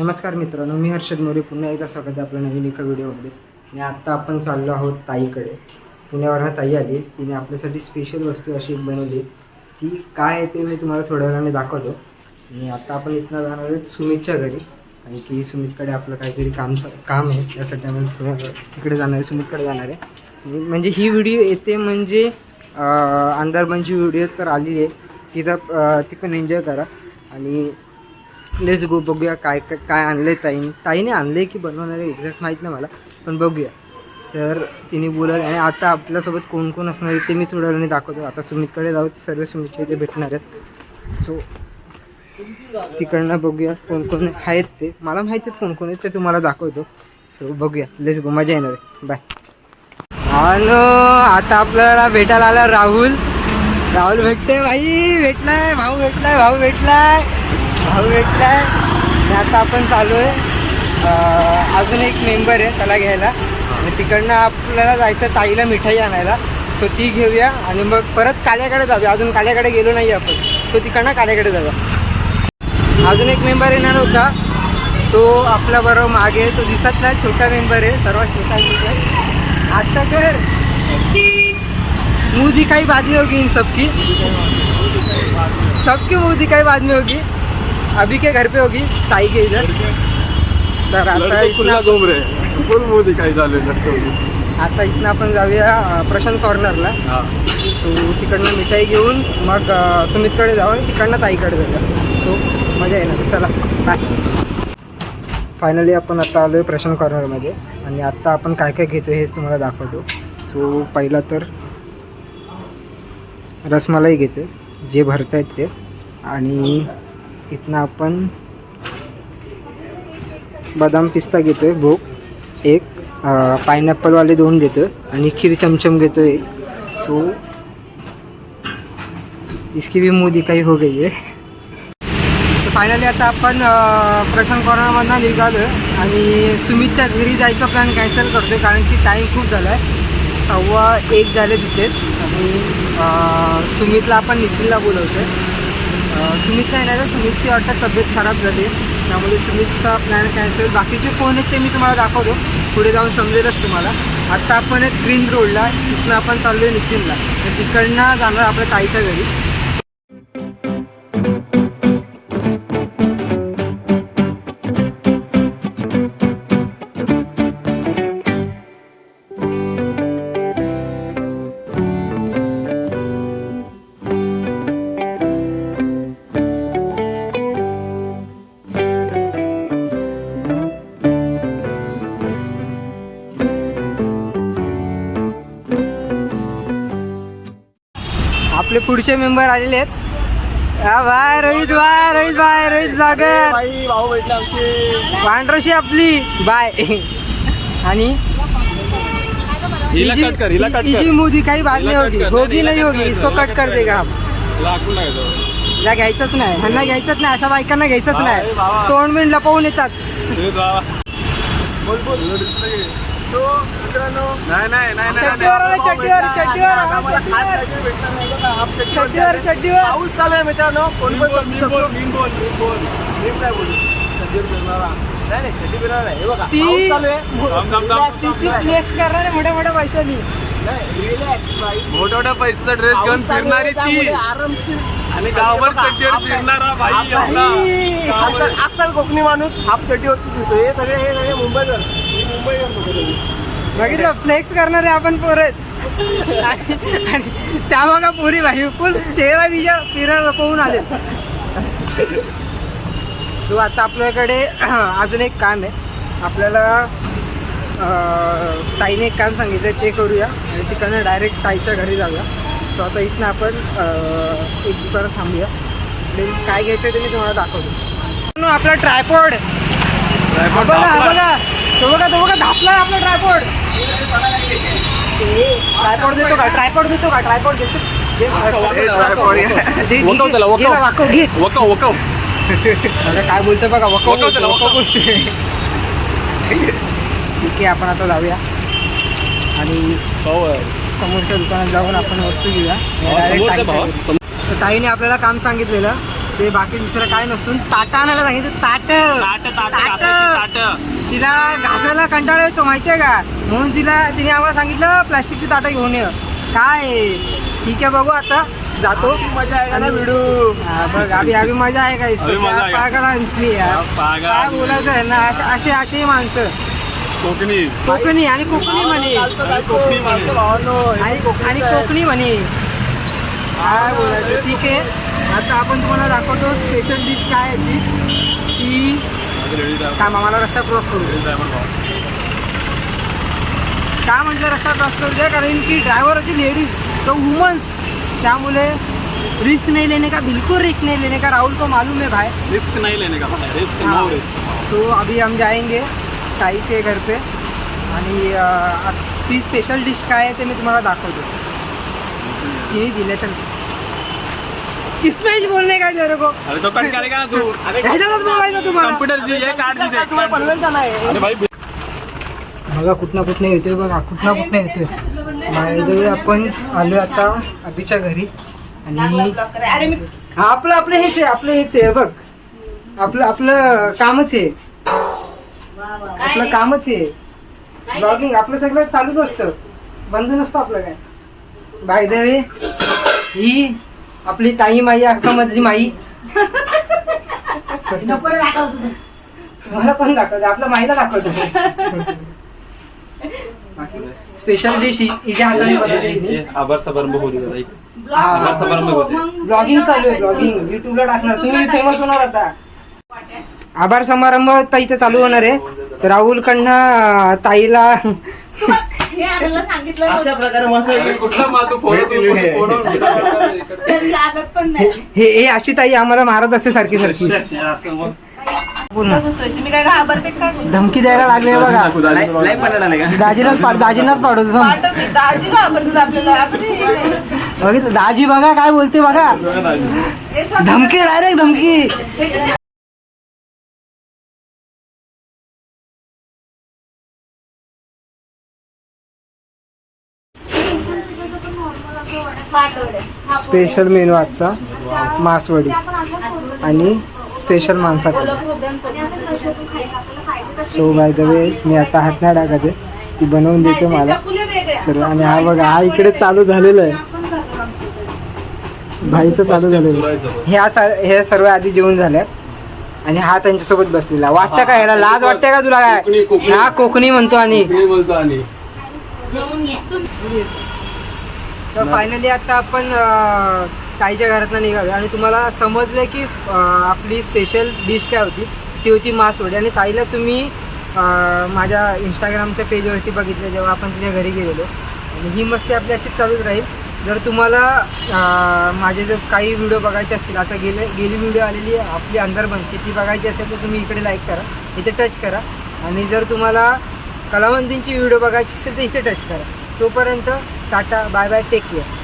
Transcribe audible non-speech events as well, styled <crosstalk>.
नमस्कार मित्रांनो मी हर्षद मोरे. पुन्हा एकदा स्वागत आहे आपल्या नवीन एका व्हिडिओमध्ये. आणि आत्ता आपण चाललो आहोत ताईकडे. पुण्यावरनं ताई आली. तिने आपल्यासाठी स्पेशल वस्तू अशी एक बनवली. ती काय आहे ते मी तुम्हाला थोड्या वेळाने दाखवतो. आणि आता आपण इथनं जाणार आहोत सुमितच्या घरी. आणि की सुमितकडे आपलं काहीतरी काम काम आहे. त्यासाठी आम्ही पुण्याकडे तिकडे जाणार आहे. सुमितकडे जाणार आहे. म्हणजे ही व्हिडिओ येते म्हणजे अंधारबनची व्हिडिओ तर आलेली आहे. तिथं ती पण एन्जॉय करा. आणि लेस गो बघूया काय काय काय आणलं आहे ताईने. ताईने आणलं आहे की बनवणार आहे एक्झॅक्ट माहीत नाही मला पण बघूया. तर तिने बोललं आणि आता आपल्यासोबत कोण कोण असणार आहे ते मी थोड्या वेळाने दाखवतो. आता सुमितकडे जाऊ सर्व सुमितच्या इथे भेटणार आहेत. सो तिकडनं बघूया कोण कोण आहेत ते. मला माहिती आहेत कोण कोण आहेत ते तुम्हाला दाखवतो. सो बघूया. लेस गो मजा येणार आहे. बाय हॅलो आता आपल्याला भेटायला आला राहुल. राहुल भेटते भाई भेटलाय भाऊ भेटलाय भाऊ भेटलाय. भाऊ भेटला आहे. आता आपण चालू आहे. अजून एक मेंबर आहे त्याला घ्यायला. आणि तिकडनं आपल्याला जायचं ताईला मिठाई आणायला. सो ती घेऊया. आणि मग परत काल्याकडे जाऊया. अजून काल्याकडे गेलो नाही आपण. सो तिकडनं काल्याकडे जाऊया. अजून एक मेंबर येणार होता. तो आपला बरोबर मागे तो दिसत नाही. छोटा मेंबर आहे. सर्वात छोटा मेंबर आता कर. मुंह दिखाई बाद में होगी इन सबकी? सबकी मुंह दिखाई बाद में होगी? अभी के घर पे होगी ताई के इधर। तर आता इथनं खुला घूम रहे फुल मुंह दिखाई झाले लड़कों की आता इथनं आपण जाऊया अं, प्रशांत कॉर्नरला हाँ। सो तिकडनं मिठाई घेऊन मग अं, सुमितकडे जाऊ आणि तिकडनं ताईकडे जाऊया. सो मजा येणार चला बाय फायनली आपण आता आलो आहे प्रशांत कॉर्नरमध्ये आणि आत्ता आपण काय काय घेतो हेच तुम्हाला दाखवतो. सो पहिला तर रसमलाई घेतो जे भरतायत ते. आणि इथनं आपण बदाम पिस्ता घेतो आहे भोग एक पायनॅपलवाले दोन घेतो आणि खीर चमचम घेतो एक सो इसकी भी मोदी काही हो गई आहे फायनली आता आपण प्रशांत कॉर्नरमधनं निघालो आणि सुमितच्या घरी जायचा प्लॅन कॅन्सल करतो कारण की टाईम खूप झाला आहे सव्वा एक झाले तिथेच आणि सुमितला आपण नितीनला बोलवतो सुमित नाही सुमितची वाटतं तब्येत खराब झाली त्यामुळे सुमितचा प्लॅन कॅन्सल बाकीचे कोण आहेत ते मी तुम्हाला दाखवतो. पुढे जाऊन समजेलच तुम्हाला. आत्ता आपण एक ग्रीन रोडला तिथनं आपण चाललो आहे नितीनला तर तिकडनं जाणार आपल्या ताईच्या घरी. आपले पुढचे मेंबर आलेले आहेत. हा bye Rohit bye Rohit bye Rohit Sagar आमचे. पांढरशी आपली. बाय. आणि हिला इजी- कट कर हिला कट इजी कर. मुदी काही बाद हिला नहीं cut होगी. कर, नहीं होगी. इसको हिला कट cut कर देगा. हम हिला घ्यायचंच नाही. ह्यांना घ्यायचंच नाही. अशा बायकांना घ्यायचंच नाही. बाबा. तोंड बिंड लपवून येतात. हे बाबा. बोल बोल. तो मित्रांनो नाही नाही नाही आला, खास. काहीतरी चड्डीवर चड्डीवर चड्डीवर पाऊस चालू आहे मित्रांनो कोण पण मी बोल मी बोल मी बोल मी काय बोलू चड्डीवर फिरणारा नाही नाही चड्डी फिरणार नाही हे बघा ती पाऊस चालू आहे थांब, थांब, थांब. ती फ्लेक्स करणार आहे मोठ्या मोठ्या पैशानी नाही, relax, बाई. मोठ्या मोठ्या पैशाचा ड्रेस घेऊन फिरणारी ती आणि गावभर चड्डीवर फिरणारा बाई आपला गावभर- असल कोकणी माणूस हाफ चड्डीवरती फिरतो हे सगळे हे सगळे लोकं सगळे. बघितलं फ्लेक्स करणारे आपण पोरं आहेत. आणि आणि त्या बघा पोरी भाई फुल चेहरा बिजा फिरा लपवून आले. तो आता आपल्याकडे <clears throat> अजून एक काम आहे. आपल्याला ताईने एक काम सांगितलं ते करूया. आणि तिकडनं डायरेक्ट ताईच्या घरी जाऊया. सो आता इथनं आपण एक दुकानात थांबूया. आणि काय घ्यायचं आहे ते मी तुम्हाला दाखवतो. आपला ट्रायपॉड बघा बघा. तो बघा तो बघा धापला आपला ट्रायपॉड ट्रायपॉड देतो का? ट्रायपॉड देतो का? ट्रायपॉड देतो. वकव त्याला, वकव. वाकव, घे. वकव वकव. काय बोलतोय बघा वकव वकव त्याला, बोलतोय, वकव. बोलतोय. ठीक आहे आपण आता जाऊया. आणि समोरच्या दुकानात जाऊन आपण वस्तू घेऊया. तर ताईने आपल्याला काम सांगितलेलं. ते बाकी दुसरं काय नसून ताटा आणायला सांगितलं. ताट. ताट ताट. तिला घासायला कंटाळा येतो माहितीये का? म्हणून तिला तिने आम्हाला सांगितलं प्लास्टिकची ताटं घेऊन ये. काय? ठीक आहे बघू आता. जातो. मजा आहे का ना व्हिडिओ हा, बघ अभि अभि मजा आहे का इसको अभी मजा क्या आहे का? पागल यार पागल काय. बोलायचं आहे ना? असे असे असे माणसं. कोकणी. कोकणी आणि कोकणी म्हणे. कोकणी म्हणे. आणि आणि कोकणी म्हणे. काय बोलायचं? ठीक आहे. आता आपण तुम्हाला दाखवतो स्पेशल डिश काय आहे ती. ती काय मामाला रस्ता क्रॉस करू. का म्हटलं रस्ता क्रॉस करू द्या कारण की ड्रायव्हर होती लेडीज़ तो वुमन्स त्यामुळे रिस्क नहीं लेने का? बिल्कुल रिस्क नहीं लेने का? राहुल को मालूम है भाई रिस्क नहीं लेने का भाई रिस्क हाँ. नो रिस्क तो अभी हम जाएँगे ताई के घर पे. आणि अं, ती स्पेशल डिश काय आहे ते मी तुम्हाला दाखवतो. तिने दिले चल इसमें बोलणे काय तेरे को अरे तो कट करेगा ना तू. अरे <laughs> ह्याच्यातच बोलायचं तुम्हाला. कम्प्युटर जी ये जाणार आहे अरे भाई बघा कुठनं कुठनं येतोय बघा कुठनं कुठनं येतोय. बाय आपण आलोय आता अभिच्या घरी. आणि हा, आपलं आपलं हेच आहे आपलं हेच आहे बघ. आपलं आपलं कामच आहे. आपलं कामच आहे. ब्लॉगिंग आपलं सगळं चालूच असतं. बंद नसतं आपलं काय. बाय द वे ही आपली ताई माई अक्कामधली माई. मला पण दाखवते आपल्या माईला दाखवतो. स्पेशल डिश हिच्या हाताने बनवली आभार समारंभ होऊ दे हा. समारंभ होते. ब्लॉगिंग चालू आहे ब्लॉगिंग युट्यूबला टाकणार. तुम्ही फेमस होणार आता. आभार समारंभ तर इथे चालू होणार आहे. तर राहुल कडनं ताईला हे अशा. प्रकारे हे हे अशी ताई आम्हाला मारत असते सारखी सारखी. मी काय घाबरते काय धमकी द्यायला लागले बघा. दाजीलाच पाड दाजींनाच. पाठवते दाजी आपल्याला. बघितलं? दाजी बघा काय बोलते बघा. धमकी डायरेक्ट धमकी. स्पेशल मेनू आजचा मासवडी. आणि स्पेशल मांसाकडे सो बाय द वे मी आता हात नाही टाकत ती बनवून देते मला. सर्व आणि हा बघा हा इकडे चालू झालेलं आहे. भाईचं चालू झालेलं आहे. ह्या सा- हे सर्व आधी जेवण झाल्यात. आणि हा त्यांच्यासोबत बसलेला. वाटतं का याला? लाज वाटते का तुला? काय. हा कोकणी म्हणतो आणि फायनली आता आपण ताईच्या घरातनं निघालो आणि तुम्हाला समजलं की आपली स्पेशल डिश काय होती? ती होती मासवडी. आणि ताईला तुम्ही माझ्या इंस्टाग्रामच्या पेजवरती बघितलं जेव्हा आपण तिच्या घरी गेलेलो. आणि ही मस्ती आपली अशीच चालूच राहील. जर तुम्हाला माझे जर काही व्हिडिओ बघायचे असतील आता गेले गेली व्हिडिओ आलेली आहे आपली अंदरबनची ती बघायची असेल तर तुम्ही इकडे लाईक करा. इथे टच करा. आणि जर तुम्हाला कलावंतींची व्हिडिओ बघायची असेल तर इथे टच करा. तोपर्यंत ta ta bye bye take care